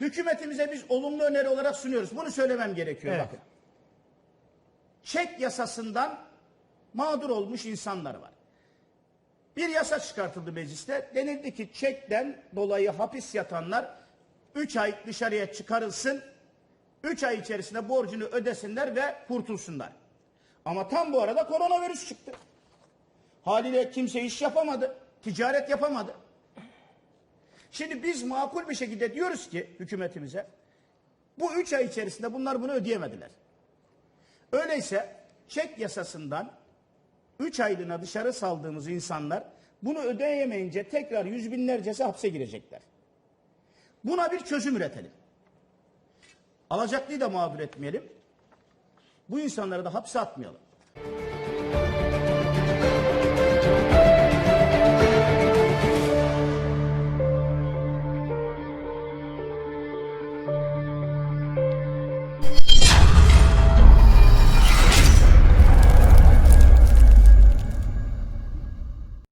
Hükümetimize biz olumlu öneri olarak sunuyoruz. Bunu söylemem gerekiyor Evet. bakın. Çek yasasından mağdur olmuş insanlar var. Bir yasa çıkartıldı mecliste. Denildi ki çekten dolayı hapis yatanlar 3 ay dışarıya çıkarılsın. 3 ay içerisinde borcunu ödesinler ve kurtulsunlar. Ama tam bu arada koronavirüs çıktı. Haliyle kimse iş yapamadı. Ticaret yapamadı. Şimdi biz makul bir şekilde diyoruz ki hükümetimize bu 3 ay içerisinde bunlar bunu ödeyemediler. Öyleyse çek yasasından 3 aylığına dışarı saldığımız insanlar bunu ödeyemeyince tekrar yüz binlercesi hapse girecekler. Buna bir çözüm üretelim. Alacaklıyı da mağdur etmeyelim. Bu insanları da hapse atmayalım.